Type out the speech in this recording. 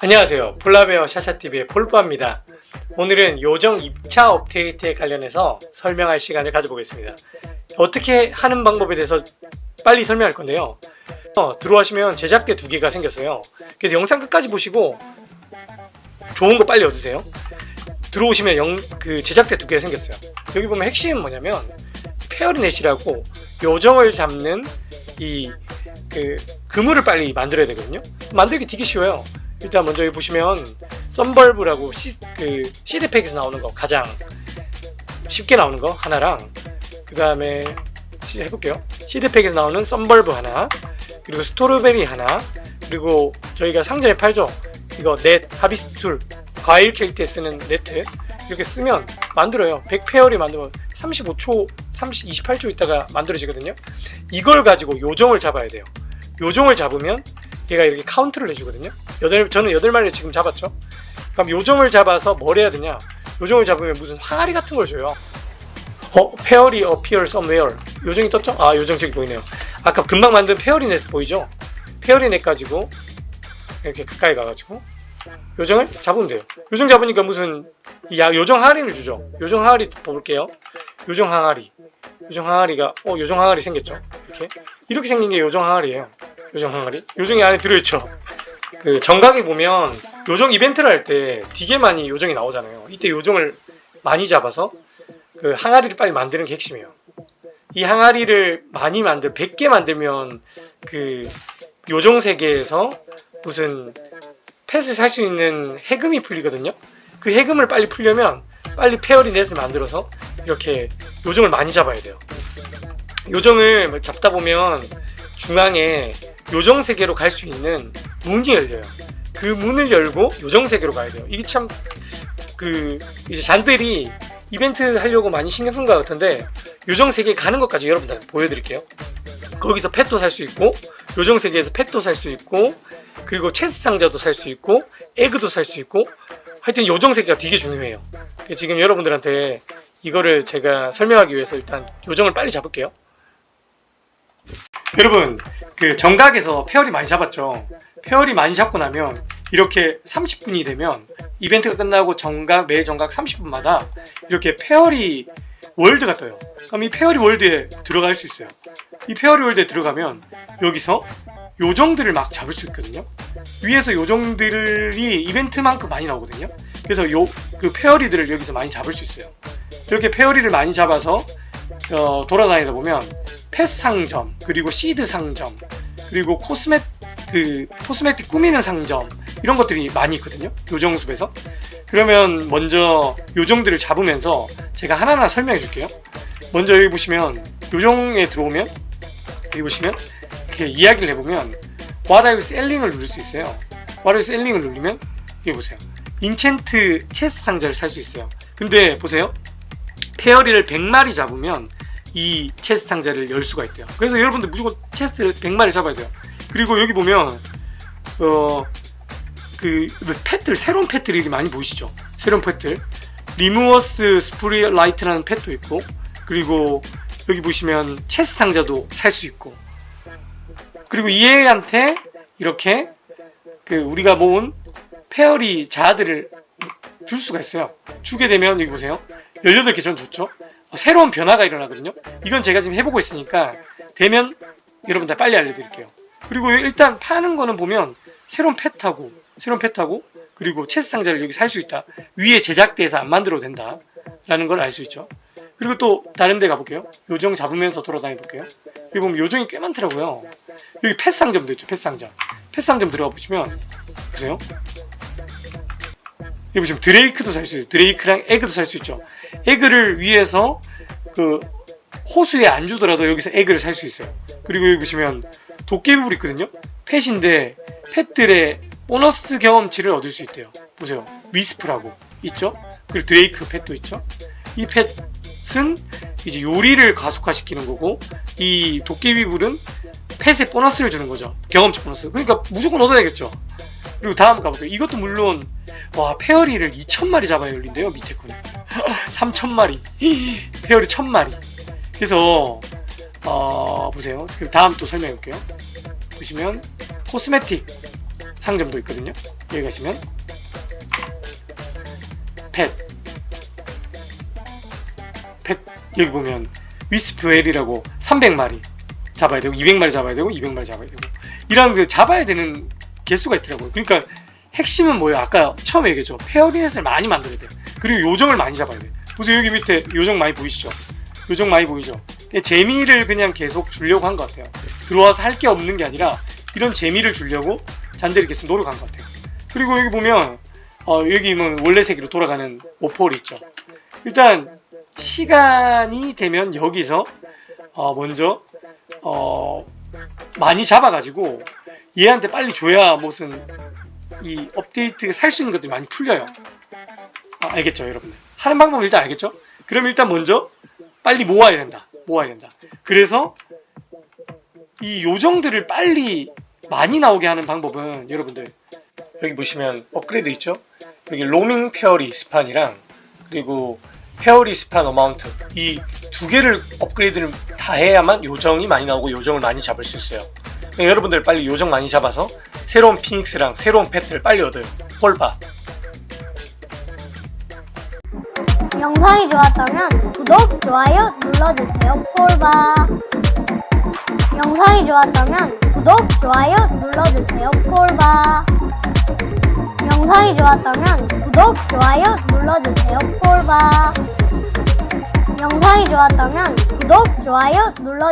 안녕하세요. 폴라베어 샤샤TV의 폴부입니다. 오늘은 요정 2차 업데이트에 관련해서 설명할 시간을 가져보겠습니다. 어떻게 하는 방법에 대해서 빨리 설명할 건데요. 어, 들어와시면 제작대 두 개가 생겼어요. 그래서 영상 끝까지 보시고 좋은 거 빨리 얻으세요. 들어오시면 영, 그 제작대 두 개가 생겼어요. 여기 보면 핵심은 뭐냐면 페어리넷이라고 요정을 잡는 이 그 그물을 빨리 만들어야 되거든요. 만들기 되게 쉬워요. 일단 먼저 여기 보시면 썬벌브라고 시, 그 시드팩에서 나오는 거 가장 쉽게 나오는 거 하나랑 그 다음에 해볼게요. 시드팩에서 나오는 썬벌브 하나 그리고 스토로베리 하나 그리고 저희가 상점에 팔죠. 이거 넷 하비스트 툴 과일 캘때 쓰는 네트 이렇게 쓰면 만들어요. 100페어리 만들면 35초, 30, 28초 있다가 만들어지거든요. 이걸 가지고 요정을 잡아야 돼요. 요정을 잡으면 얘가 이렇게 카운트를 해주거든요. 여덟, 저는 8마리를 지금 잡았죠. 그럼 요정을 잡아서 뭘 해야 되냐? 요정을 잡으면 무슨 항아리 같은 걸 줘요. 어, 페어리 어피얼 썸웨어. 요정이 떴죠? 아, 요정 저기 보이네요. 아까 금방 만든 페어리 넷 보이죠? 페어리 넷 가지고 이렇게 가까이 가가지고 요정을 잡으면 돼요. 요정 잡으니까 무슨 이 야, 요정 항아리를 주죠. 요정 항아리 볼게요. 요정 항아리. 요정 항아리가 어 요정 항아리 생겼죠. 이렇게 이렇게 생긴 게 요정 항아리예요. 요정 항아리. 요정이 안에 들어있죠. 그 정각에 보면 요정 이벤트를 할 때 되게 많이 요정이 나오잖아요. 이때 요정을 많이 잡아서 그 항아리를 빨리 만드는 게 핵심이에요. 이 항아리를 많이 만들 100개 만들면 그 요정 세계에서 무슨 펫을 살 수 있는 해금이 풀리거든요. 그 해금을 빨리 풀려면 빨리 페어리 넷을 만들어서 이렇게 요정을 많이 잡아야 돼요. 요정을 잡다 보면 중앙에 요정 세계로 갈 수 있는 문이 열려요. 그 문을 열고 요정 세계로 가야 돼요. 이게 참 그 이제 잔들이 이벤트 하려고 많이 신경 쓴 것 같은데 요정 세계 가는 것까지 여러분들한테 보여드릴게요. 거기서 펫도 살 수 있고 요정 세계에서 펫도 살 수 있고 그리고 체스 상자도 살 수 있고 에그도 살 수 있고 하여튼 요정 세계가 되게 중요해요. 지금 여러분들한테 이거를 제가 설명하기 위해서 일단 요정을 빨리 잡을게요. 여러분 그 정각에서 페어리 많이 잡았죠. 페어리 많이 잡고 나면 이렇게 30분이 되면 이벤트가 끝나고 정각 매 정각 30분마다 이렇게 페어리 월드가 떠요. 그럼 이 페어리 월드에 들어갈 수 있어요. 이 페어리 월드에 들어가면 여기서 요정들을 막 잡을 수 있거든요. 위에서 요정들이 이벤트만큼 많이 나오거든요. 그래서 요 그 페어리들을 여기서 많이 잡을 수 있어요. 이렇게 페어리를 많이 잡아서 어, 돌아다니다 보면 펫 상점 그리고 시드 상점 그리고 코스메 그 코스메틱 꾸미는 상점 이런 것들이 많이 있거든요. 요정숲에서. 그러면 먼저 요정들을 잡으면서 제가 하나하나 설명해 줄게요. 먼저 여기 보시면 요정에 들어오면 여기 보시면 이렇게 이야기를 해보면 you selling을 누를 수 있어요. You selling을 누르면 여기 보세요. 인챈트 체스 상자를 살 수 있어요. 근데 보세요. 페어리를 100마리 잡으면 이 체스 상자를 열 수가 있대요. 그래서 여러분들 무조건 체스를 100마리 잡아야 돼요. 그리고 여기 보면 어그 펫들 새로운 펫들이 이렇게 많이 보이시죠? 새로운 펫들 리무어스 스프리 라이트라는 펫도 있고 그리고 여기 보시면 체스 상자도 살 수 있고 그리고 이 애한테 이렇게 그 우리가 모은 페어리 자아들을 줄 수가 있어요. 주게 되면 여기 보세요. 18개 전 줬죠. 어, 새로운 변화가 일어나거든요. 이건 제가 지금 해보고 있으니까 되면 여러분들 빨리 알려드릴게요. 그리고 일단 파는 거는 보면 새로운 펫하고 새로운 펫하고 그리고 체스 상자를 여기 살 수 있다. 위에 제작대에서 안 만들어도 된다. 라는 걸 알 수 있죠. 그리고 또 다른 데 가볼게요. 요정 잡으면서 돌아다니 볼게요. 여기 보면 요정이 꽤 많더라고요. 여기 펫 상점도 있죠. 펫 상점. 펫 상점 들어가 보시면 보세요. 여기 보시면 드레이크도 살 수 있어요. 드레이크랑 에그도 살 수 있죠. 에그를 위해서 그 호수에 안 주더라도 여기서 에그를 살 수 있어요. 그리고 여기 보시면 도깨비불 있거든요. 펫인데 펫들의 보너스 경험치를 얻을 수 있대요. 보세요. 위스프라고 있죠. 그리고 드레이크 펫도 있죠. 이 펫은 이제 요리를 가속화시키는 거고 이 도깨비불은 펫에 보너스를 주는 거죠. 경험치 보너스. 그러니까 무조건 얻어야겠죠. 그리고 다음 가볼게요. 이것도 물론 와 페어리를 2,000마리 잡아야 열린대요. 밑에 거는 3,000마리 페어리 1,000마리. 그래서 어, 보세요. 그럼 다음 또 설명해 볼게요. 보시면 코스메틱 상점도 있거든요. 여기 가시면 펫, 펫 여기 보면 위스프 웰이라고 300마리 잡아야 되고 200마리 잡아야 되고 200마리 잡아야 되고 이런 그 잡아야 되는 개수가 있더라고요. 그러니까 핵심은 뭐예요? 아까 처음에 얘기했죠. 페어리넷을 많이 만들어야 돼요. 그리고 요정을 많이 잡아야 돼요. 보세요 여기 밑에 요정 많이 보이시죠? 요정 많이 보이죠? 재미를 그냥 계속 주려고 한 것 같아요. 들어와서 할 게 없는 게 아니라 이런 재미를 주려고 잔재를 계속 노력한 것 같아요. 그리고 여기 보면 어, 여기 뭐 원래 세계로 돌아가는 오폴이 있죠. 일단 시간이 되면 여기서 어, 먼저 어, 많이 잡아가지고 얘한테 빨리 줘야 무슨 이 업데이트 살 수 있는 것들이 많이 풀려요. 아, 알겠죠, 여러분들? 하는 방법 일단 알겠죠? 그럼 일단 먼저 빨리 모아야 된다. 모아야 된다. 그래서 이 요정들을 빨리 많이 나오게 하는 방법은 여러분들 여기 보시면 업그레이드 있죠? 여기 로밍 페어리 스판이랑 그리고 페어리 스판 어마운트 이 두 개를 업그레이드를 다 해야만 요정이 많이 나오고 요정을 많이 잡을 수 있어요. 그러니까 여러분들 빨리 요정 많이 잡아서 새로운 피닉스랑 새로운 패트를 빨리 얻어요. 폴바. 영상이 좋았다면 구독, 좋아요 눌러주세요. 폴바. 영상이 좋았다면 구독, 좋아요 눌러주세요. 폴바. 영상이 좋았다면 구독, 좋아요 눌러주세요. 폴바. 영상이 좋았다면 구독, 좋아요 눌러